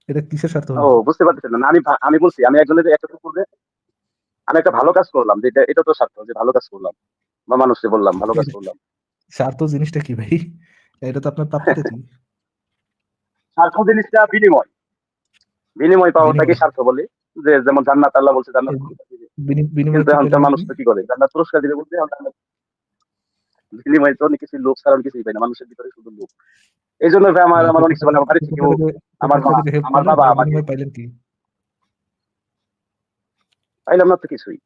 Speaker 3: এটা কিসের স্বার্থ
Speaker 4: ও বুঝতে পারতেছেন না। আমি আমি বলছি আমি একজনের একটা করবে আমি একটা ভালো কাজ করলাম যে এটা এটা তো স্বার্থ যে ভালো কাজ করলাম। বা মানুষকে বললাম ভালো কাজ করলাম।
Speaker 3: স্বার্থ জিনিসটা কি ভাই? এটা তো আপনার প্রাপ্যতা কি?
Speaker 4: স্বার্থ জিনিসটা বিনিময়। বিনিময় পাওয়াটাকে। স্বার্থ বলে। যে যেমন জান্নাত আল্লাহ বলছে জান্নাত
Speaker 3: বিনিময়
Speaker 4: কিন্তু
Speaker 3: পেলেন
Speaker 4: মানুষ তো কি করে? জান্নাত পুরস্কার দিবে বলতে বিনিময় তো অনেক কিছুই লোভ ছাড়া কিছুই পাই না। মানুষের ভিতরে শুধু লোভ। এইজন্য ভাই আমার
Speaker 3: না
Speaker 4: আমার অনেক কিছু আমার
Speaker 3: থেকে
Speaker 4: আমার আমার বাবা
Speaker 3: পাইলেন কি?
Speaker 4: পাইলাম না তো কিছুই।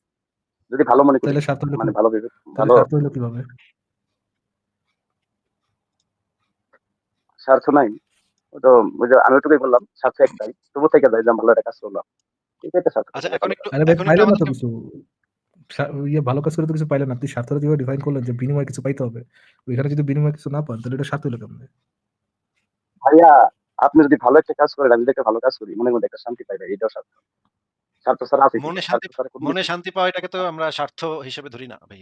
Speaker 4: যদি ভালো মনে করি মানে ভালো ভেবে ভালো
Speaker 3: হলো কীভাবে?
Speaker 4: স্বার্থ নাই। তো ওই যে আমি ওটুকুই বললাম স্বার্থ একটাই। তবু থেকে যায় যে ভালো একটা কাজ করলাম। এটাই তো স্বার্থ।
Speaker 1: আচ্ছা
Speaker 4: ভালো
Speaker 1: এখন
Speaker 4: কাজ।
Speaker 1: একটু
Speaker 3: আরে ভাই
Speaker 1: এখন
Speaker 3: না তো কিছু। ইয়ে ভালো কাজ করে তো কিছু পাইলেন না। আপনি স্বার্থটা যেভাবে ডিফাইন করলেন যে বিনিময়ে কিছু পাইতে হবে। ওইখানে যদি বিনিময় কিছু না পান তাহলে এটা স্বার্থ হলো কেমনে?
Speaker 4: ভাইয়া আপনি যদি ভালো একটা কাজ করেন আমি যদি ভালো কাজ করি মনের মধ্যে একটা শান্তি পাই ভাই এটাও স্বার্থ। স্বার্থ ছাড়া আছে
Speaker 1: মনে শান্তি মনে শান্তি পাওয়া এটাকে তো আমরা স্বার্থ হিসেবে ধরি না ভাই।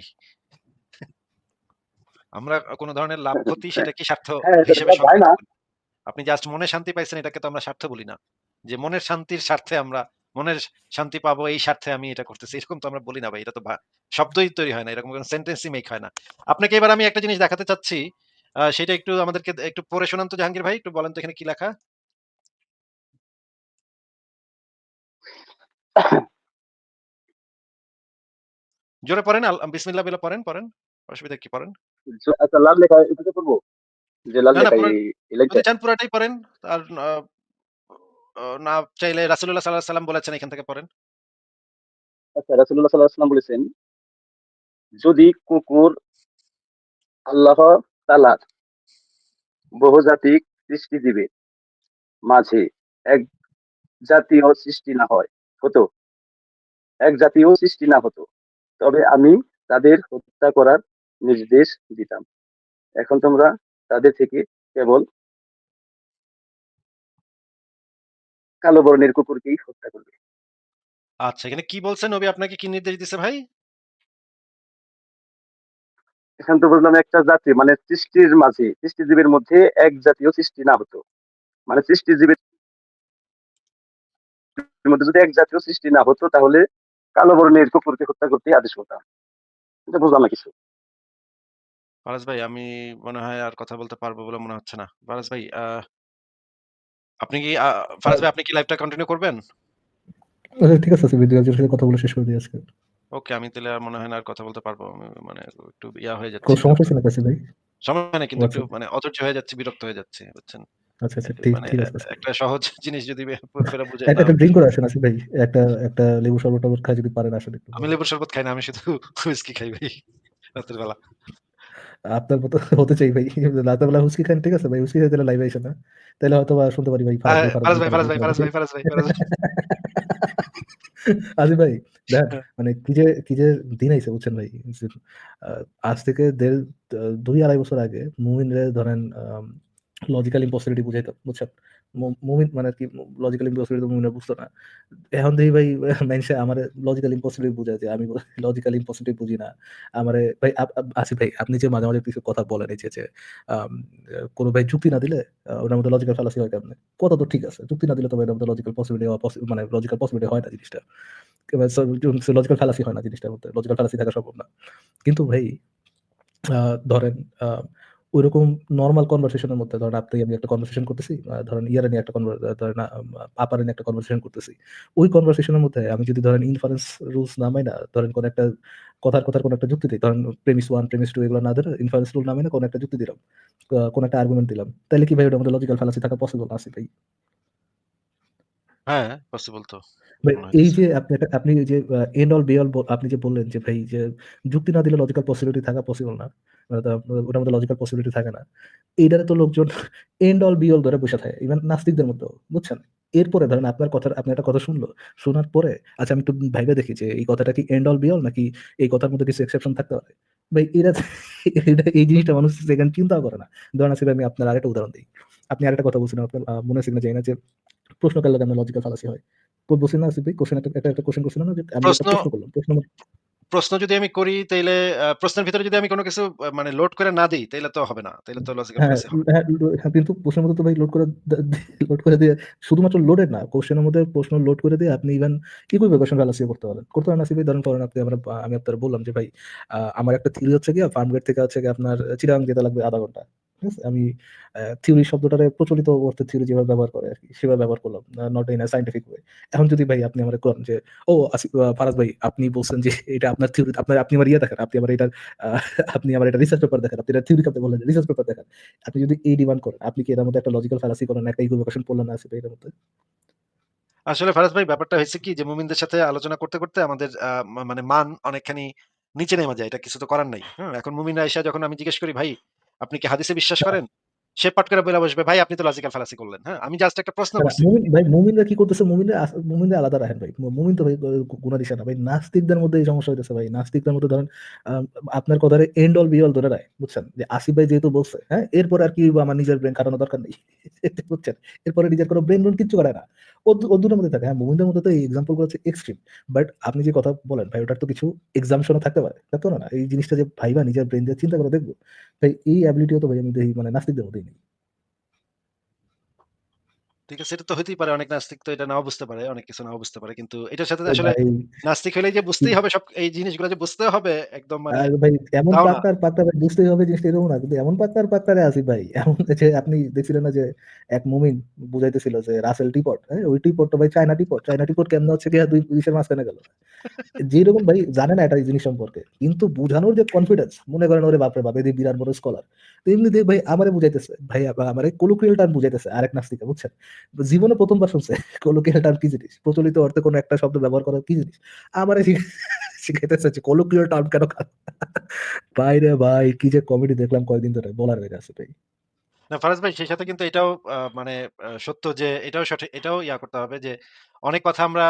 Speaker 1: আমরা কোন ধরনের লাভ ক্ষতি
Speaker 4: হ্যাঁ,
Speaker 1: সেটাকে স্বার্থ
Speaker 4: হ্যাঁ,
Speaker 1: হিসেবে। আপনি জাস্ট মনে শান্তি পাইছেন এটাকে তো আমরা স্বার্থ বলি না। যে মনের শান্তির স্বার্থে আমরা মনের শান্তি পাবো এই স্বার্থে আমি এটা করতেছি। এরকম তো আমরা বলি না ভাই। এটা তো শব্দই তৈরি হয় না। এরকম কোন সেন্টেন্সই মেক হয় না। আপনাকে এবার আমি একটা জিনিস দেখাতে চাচ্ছি। সেটা একটু আমাদেরকে একটু পড়ে শোনান তো জাহাঙ্গীর ভাই। একটু বলেন তো এখানে কি লেখা? জোরে পড়েন বিসমিল্লাহ বলে পড়েন, পড়েন। অসুবিধা কি পড়েন?
Speaker 4: আচ্ছা লাল লেখা এটাকে পড়ব? যে লাল লেখা?
Speaker 1: যদি চান পুরাটাই পড়েন। আর না চাইলে রাসূলুল্লাহ সাল্লাল্লাহু আলাইহি সাল্লাম বলেছেন এখান থেকে পড়েন।
Speaker 4: আচ্ছা রাসূলুল্লাহ সাল্লাল্লাহু আলাইহি বলেছেন যদি কুকুর আল্লাহ তাআলার বহুজাতিক সৃষ্টিজীবের মাঝে এক জাতীয় সৃষ্টি না হয়, হতো এক জাতীয় সৃষ্টি না হতো তবে আমি তাদের হত্যা করার নির্দেশ দিতাম। এখন তোমরা তাদের থেকে কেবল কালো বর্ণের কুকুরকেই হত্যা করবে।
Speaker 1: আচ্ছা এখানে কি বলছেন নবী আপনাকে কি নির্দেশ দিছে ভাই?
Speaker 4: এখানে তো বুঝলাম একটা জাতি মানে সৃষ্টির মাঝে সৃষ্টিজীবের মধ্যে এক জাতীয় সৃষ্টি না হতো। মানে সৃষ্টিজীবের মধ্যে যদি এক জাতীয় সৃষ্টি না হতো তাহলে কালো বর্ণের কুকুরকে হত্যা করতে আদেশ করতাম। এটা বুঝলাম না কিছু।
Speaker 1: ফারাজ ভাই আমি মনে হয় আর কথা বলতে পারব বলে মনে হচ্ছে না। ফারাজ ভাই আপনি কি ফারাজ ভাই আপনি কি লাইভটা কন্টিনিউ করবেন?
Speaker 3: আচ্ছা ঠিক আছে সাথে কথা বলে শেষ করে দিই আজকে।
Speaker 1: ওকে আমি তাহলে আর মনে হয় না আর কথা বলতে পারব। মানে একটু ইয়া হয়ে যাচ্ছি।
Speaker 3: কোন সমস্যা না কাছে ভাই?
Speaker 1: সমস্যা নাই কিন্তু একটু। মানে অধৈর্য হয়ে যাচ্ছে বিরক্ত হয়ে যাচ্ছে বুঝছেন?
Speaker 3: আচ্ছা, আচ্ছা ঠিক
Speaker 1: মানে
Speaker 3: ঠিক আছে। আচ্ছা।
Speaker 1: একটা সহজ জিনিস যদি ফেরা বুঝাই
Speaker 3: একটা
Speaker 1: না
Speaker 3: একটা ড্রিংক করে আসেন আসিফ ভাই। একটা একটা লেবু শরবত-টরবত খায় যদি পারেন আসেন একটু।
Speaker 1: আমি লেবুর শরবত খাই না। আমি শুধু হুইস্কি খাই ভাই রাতের বেলা।
Speaker 3: আপনার মতো হতে চাই ভাই। রাতের বেলা হুইস্কি খান ঠিক আছে ভাই। হুইস্কি খাইতে লাইভ আইসেন না। তাহলে হয়তো শুনতে পারি ভাই
Speaker 1: আ
Speaker 3: ফারাজ ভাই,
Speaker 1: ফারাজ ভাই, ফারাজ ভাই, ফারাজ ভাই, ফারাজ ভাই, ফারাজ ভাই।
Speaker 3: আসিফ ভাই দেখেন
Speaker 1: হ্যাঁ।
Speaker 3: মানে কি যে কি যে দিন আইছে বুঝছেন ভাই? আজ থেকে দেড় দুই ২-২.৫ বছর আগে মুমিনরে ধরেন লজিক্যাল ইম্পসিবিলিটি বুঝাইতাম বুঝছেন? মুমিন মানে কি লজিক্যাল ইম্পসিবিলিটি বুঝতো না। এখন দেখি ভাই মাইনষে আমারে লজিক্যাল ইম্পসিবিলিটি বুঝায় যে আমি লজিক্যাল ইম্পসিবিলিটি বুঝি না। ভাই আপ ভাই আপনি যে মাঝে, মাঝে কিছু কথা বলেন এই যে, কোন ভাই যুক্তি না দিলে মধ্যে লজিক্যাল ফ্যালাসি হয় কেমনে? কথা তো ঠিক আছে। যুক্তি না দিলে তো ভাই মধ্যে লজিক্যাল পসিবিলিটি মানে লজিক্যাল পসিবিলিটি হয় না জিনিসটা। লজিক্যাল ফ্যালাসি হয় না জিনিসটার মধ্যে। লজিক্যাল ফ্যালাসি থাকা সম্ভব না। কিন্তু ভাই ধরেন আ ঐরকম নরমাল কনভারসেশন এর মধ্যে ধরেন আপনি আমি একটা কনভারসেশন করতেছি। ধরেন ইয়ারে নিয়ে একটা ধরেন আপারে নিয়ে একটা কনভারসেশন করতেছি। ওই কনভারসেশন এর মধ্যে আমি যদি ধরেন ইনফারেন্স রুলস না ধরেন কোন একটা কথার, কথার কোন একটা যুক্তি দেই। ধরেন প্রেমিস ওয়ান প্রেমিস টু এগুলো না ধরে ইনফারেন্স রুল না কোনো একটা যুক্তি দিলাম। কোনো একটা আর্গুমেন্ট দিলাম। তাহলে কি ভাই ওটা মধ্যে লজিক্যাল ফ্যালাসি থাকা পসিবল আসিফ ভাই?
Speaker 1: হ্যাঁ, পসিবল তো।
Speaker 3: এই যে আপনি আপনি যে এন্ড অল বে অল আপনি যে বললেন যে ভাই যে যুক্তি না দিলে লজিক্যাল পসিবিলিটি থাকা পসিবল না। মানে ওটার মধ্যে লজিক্যাল পসিবিলিটি থাকে না। এইটারে তো লোকজন এন্ড অল বি অল ধরে বইসা থাকে। ইভেন নাস্তিকদের মধ্যেও, বুঝছেন? এরপরে ধরেন আপনার কথা আপনি একটা কথা শুনলো। শোনার পরে আচ্ছা আমি একটু ভাইবা দেখি যে এই কথাটা কি এন্ড অল বি অল নাকি এই কথার মধ্যে কিছু এক্সেপশন থাকতে পারে? ভাই এরা এটা এই জিনিসটা মানুষ সেকেন্ড চিন্তাও করে না। ধরেন আসিফ আমি আপনার আরেকটা উদাহরণ দিই আপনি আরেকটা কথা বলছিলেন আপনার মনে আছে না যে প্রশ্ন করলে কেন লজিক্যাল ফ্যালাসি হয়। না আসিফ ভাই কোয়েশ্চেন একটা একটা কোয়েশ্চেন করছিলেন না যে আমি একটা
Speaker 1: প্রশ্ন
Speaker 3: করলাম। প্রশ্ন
Speaker 1: প্রশ্ন যদি আমি করি তাইলে প্রশ্নের ভিতরে যদি আমি কোন কিছু মানে লোড করে না দেই তাইলে তো হবে না। তাইলে তো লজিক্যাল
Speaker 3: হ্যাঁ। হ্যাঁ, কিন্তু প্রশ্নের মধ্যে তো ভাই লোড করে লোড করে দিয়ে শুধুমাত্র লোডেড না, কোয়েশ্চেন এর মধ্যে প্রশ্ন লোড করে দিয়ে আপনি ইভেন ইকুইভোকেশন ফ্যালাসি করতে পারেন। করতে পারেন আসিফ ধরেন ধরেন আপনি আমরা আমি আপনারে বললাম যে ভাই আমার একটা থিওরি হচ্ছে গিয়ে ফার্মগেট থেকে হচ্ছে গিয়ে আপনার চিরাং যেতে লাগবে আধা ঘণ্টা। আমি থিওরি শব্দটারে প্রচলিত অর্থে থিওরি যেভাবে ব্যবহার করে আরকি সেভাবে ব্যবহার করলাম। Not in a scientific way. এখন যদি ভাই আপনি আমারে কোন যে, "ও ফারাজ ভাই আপনি বলছেন যে এটা আপনার থিওরি আপনার আপনি আমার ইয়ে দেখেন, আপনি আমার এটার আপনি আমার এটা রিসার্চ পেপার দেখেন। আপনি এটা থিওরি করতে বললেন, রিসার্চ পেপার দেখেন।" আপনি যদি এই ডিমান্ড করেন, আপনি কি এটার মধ্যে একটা লজিক্যাল ফ্যালাসি করেন একটা ইকুইভোকেশন পড়লেন না আসিফ ভাই এটার মধ্যে?
Speaker 1: আসলে ফারাজ ভাই ব্যাপারটা হয়েছে কি যে মুমিনদের সাথে আলোচনা করতে, করতে আমাদের মানে মান অনেকখানি নিচে নেমে যায়। এটা কিছু তো করার নাই। হুম? এখন মুমিনরা আইসা যখন আমি জিজ্ঞেস করি, "ভাই আপনি কি হাদিসে বিশ্বাস
Speaker 3: হ্যাঁ।
Speaker 1: করেন?" সে পাট করে বইলা বসবে, "ভাই আপনি তো লজিক্যাল ফ্যালাসি করলেন।" হ্যাঁ? আমি জাস্ট একটা প্রশ্ন
Speaker 3: না,
Speaker 1: করছি।
Speaker 3: মুমিন ভাই মুমিনরা কি করতেছে? মুমিনরা মুমিনরা আলাদা রাখেন ভাই। মুমিন তো ভাই গুনাহ দিছে না ভাই। নাস্তিকদের মধ্যে এই সমস্যা হইতেছে ভাই। নাস্তিকদের মধ্যে ধরেন আপনার কথারে এন্ড অল বি অল ধরে নেয়। বুঝছেন? যে আসিফ ভাই যেহেতু বলছে, হ্যাঁ? এরপরে আর কি হইব আমার নিজের ব্রেন খাটানোর দরকার নেই। বুঝছেন? এরপরে নিজের কোন ব্রেইন-ব্রেইন কিচ্ছু করে না। দু মধ্যে থাকে। হ্যাঁ, মুমিনদের মধ্যে তো এই এক্সাম্পলগুলো হচ্ছে এক্সট্রিম। বাট আপনি যে কথা বলেন ভাই ওটার তো কিছু এক্সাম্পশন ও থাকতে পারে। থাকতে পারে না? এই জিনিসটা যে ভাইবা নিজের ব্রেইন দিয়ে চিন্তা করে দেখব। ভাই এই অ্যাবিলিটিও তো ভাই আমি দেখি মানে নাস্তিকদের মধ্যেই নেই।
Speaker 1: ঠিক আছে, এটা তো হইতেই পারে। অনেক নাস্তিক তো এটা নাও বুঝতে পারে। অনেক কিছু নাও বুঝতে পারে। কিন্তু এটার সাথে আসলে নাস্তিক হইলেই যে বুঝতেই হবে সব এই জিনিসগুলো যে বুঝতে হবে একদম মানে
Speaker 3: ভাই এমন
Speaker 1: না।
Speaker 3: ভাই বুঝতেই হবে জিনিসটা এরকম না। কিন্তু এমন পাক্তার পাক্তারে আসিফ ভাই। এমন যে আপনি দেখছিলেন না যে এক মুমিন বুঝাইতেছিল যে রাসেল টিপট, হ্যাঁ? ওই টিপটটা ভাই চায়না টিপট। চায়না টিপট কেমনে হচ্ছে গিয়া ২ ইসের মাঝখানে গেল। যেরকম ভাই জানে না এটা এই জিনিস সম্পর্কে। কিন্তু বুঝানোর যে কনফিডেন্স মনে করেন ওরে বাপরে বাপ! এদি বিরাট বড় স্কলার। তো এমনিতেই ভাই আমারে বুঝাইতেছে। ভাই আমারে টার্ম বুঝাইতেছে, আরেক বুঝছেন? জীবনে ১ম বার শুনছে টার্ম কি জিনিস? প্রচলিত অর্থে কোন একটা শব্দ ব্যবহার কি জিনিস? আমারে শিখাইতেছে যে টার্ম কেন? ভাই, কি যে কমেডি দেখলাম কয়েকদিন ধরে, বলার ভাই।
Speaker 1: না, ফারাজ ভাই, সেই সাথে কিন্তু এটাও মানে সত্য যে এটাও সঠিক, এটাও ইয়া করতে হবে যে অনেক কথা আমরা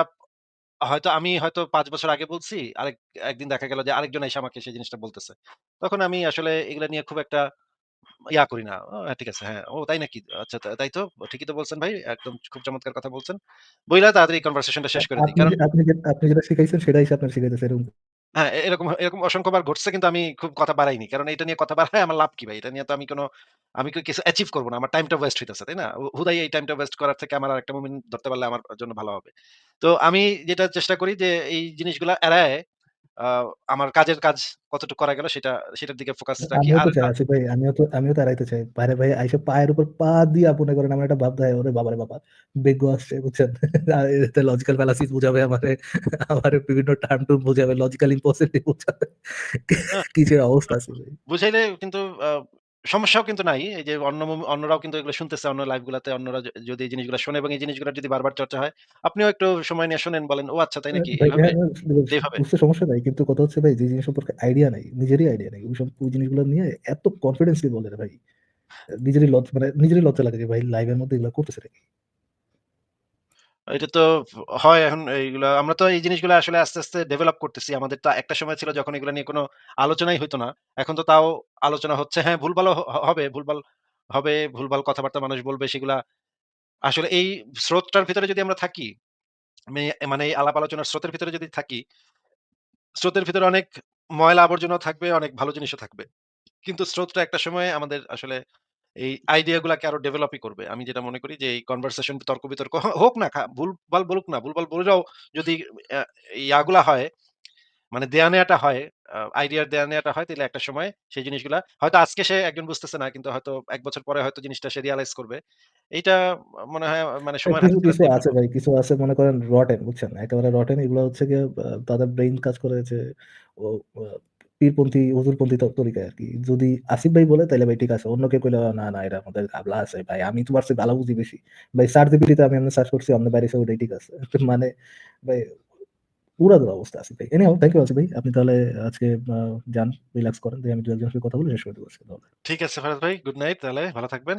Speaker 1: হয়তো আমি হয়তো ৫ বছর আগে বলছি। আরেক, একদিন দেখা গেল যে আরেকজন এসে আমাকে সেই জিনিসটা বলতেছে। তখন আমি আসলে এগুলা নিয়ে খুব একটা ইয়া করি না। ও হ্যাঁ, ঠিক আছে। হ্যাঁ, ও তাই নাকি? আচ্ছা তা তাই তো? ঠিকই তো বলছেন ভাই। একদম খুব চমৎকার কথা বলছেন। বইলা তাড়াতাড়ি কনভারসেশনটা শেষ করে দিই।
Speaker 3: আপনি
Speaker 1: কারণ
Speaker 3: যে আপনি যে আপনি যেটা শিখাইছেন সেটাই সে আপনার শিখাইতেছে এরকম।
Speaker 1: হ্যাঁ, এ এরকম এরকম অসংখ্যবার ঘটছে কিন্তু আমি খুব কথা বাড়াইনি। কারণ এটা নিয়ে কথা বাড়ায় আমার লাভ কি ভাই? এটা নিয়ে তো আমি কোন আমি কি কিছু অ্যাচিভ করব না। আমার টাইমটা ওয়েস্ট হইতেছে, তাই না? হু হুদাই এই টাইমটা ওয়েস্ট করার থেকে আমার আরেকটা মুমিন ধরতে পারলে আমার জন্য ভালো হবে। তো আমি যেটা চেষ্টা করি যে এই জিনিসগুলা এড়ায় আমার কাজের কাজ কতটুকু করা গেল সেটা সেটার দিকে ফোকাস রাখি।
Speaker 3: ভাই আমিও তো আমিও তো এড়াইতে চাই। ভাইরে ভাই আইসা পায়ের উপর পা দিয়ে মনে করেন আমার একটা ভাব দেয় ওরে বাবারে বাবা! বেগ আসছে বুঝছেন? এটা এতে লজিক্যাল ফ্যালাসিস বুঝাবে আমারে, আমার বিভিন্ন টার্ম টু বুঝাবে, লজিক্যাল ইম্পসিবিলিটি বুঝাবে। কিছু অবস্থা আছে ভাই।
Speaker 1: বুঝাইলে কিন্তু সমস্যাও কিন্তু নাই। এই যে অন্য মুমি অন্যরাও কিন্তু এগুলো শুনতেছে অন্য লাইভ গুলাতে অন্যরা য যদি এই জিনিসগুলো শোনে এবং এই জিনিসগুলো যদি বারবার চর্চা হয়, আপনিও একটু সময় নিয়ে শোনেন বলেন, "ও আচ্ছা তাই নাকি?
Speaker 3: ভাই
Speaker 1: এভাবে?"
Speaker 3: হ্যাঁ, হ্যাঁ। বুঝতে সমস্যা নাই। কিন্তু কথা হচ্ছে ভাই যে জিনিস সম্পর্কে আইডিয়া নাই, নিজেরই আইডিয়া নাই। ওই সব ওই জিনিসগুলো নিয়ে এত কনফিডেন্সলি বলে রে ভাই। নিজেরই লজ মানে নিজেরই লজ্জা লাগে যে ভাই লাইভের মধ্যে এগুলা করতেছে নাকি?
Speaker 1: এটা তো হয় এখন এইগুলা আমরা তো এই জিনিসগুলো আসলে আস্তে, আস্তে ডেভেলপ করতেছি। আমাদের তো একটা সময় ছিল যখন এগুলা নিয়ে কোন আলোচনাই হইতো না। এখন তো তাও আলোচনা হচ্ছে। হ্যাঁ, ভুলভালও হ হবে, ভুলভাল হবে, ভুলভাল কথাবার্তা মানুষ বলবে সেগুলা আসলে এই স্রোতটার ভিতরে যদি আমরা থাকি, মানে এই আলাপ আলোচনার স্রোতের ভিতরে যদি থাকি, স্রোতের ভিতরে অনেক ময়লা আবর্জনা থাকবে, অনেক ভালো জিনিসও থাকবে। কিন্তু স্রোতটা একটা সময়ে আমাদের আসলে এই আইডিয়া গুলাকে আরও ডেভেলপই করবে। আমি যেটা মনে করি যে এই কনভারসেশন তর্ক-বিতর্ক হোক না খা ভুলভাল বলুক না। ভুলভাল বলেও যদি ইয়াগুলা হয়, মানে দেয়া নেয়াটা হয়, আইডিয়ার দেয়া নেয়াটা হয় তাইলে একটা সময় সেই জিনিসগুলা হয়তো আজকে সে একজন বুঝতেছে না কিন্তু হয়তো এক বছর পরে হয়তো জিনিসটা সে রিয়ালাইজ করবে। এইটা মনে হয় মানে সময়
Speaker 3: কিছু, কিছু আছে ভাই। কিছু আছে মনে করেন রটেন বুঝছেন? একেবারে রটেন এগুলো হচ্ছে গিয়ে তাদের ব্রেইন কাজ করেছে ও পীরপন্থী, হুজুরপন্থী ত তরিকায় আরকি। যদি আসিফ ভাই বলে তাইলে ভাই ঠিক আছে। অন্য কেউ কইলে না, না এটার মধ্যে ঘাবলা আছে ভাই। আমি তোমার চেয়ে ভালো বুঝি বেশি। ভাই ChatGPT তে আমি এমনে সার্চ করছি অমনে বাইর ওটাই ঠিক আছে। মানে ভাই পুরা উড়াধুরা অবস্থা আসিফ ভাই। এনিহাউ থ্যাংক ইউ আসিফ ভাই। আপনি তাহলে আজকে যান রিল্যাক্স করেন। আমি ২ ১ সাথে কথা বলে শেষ করে দিব
Speaker 1: ঠিক আছে ফারাজ ভাই। গুড নাইট তাহলে ভালো থাকবেন।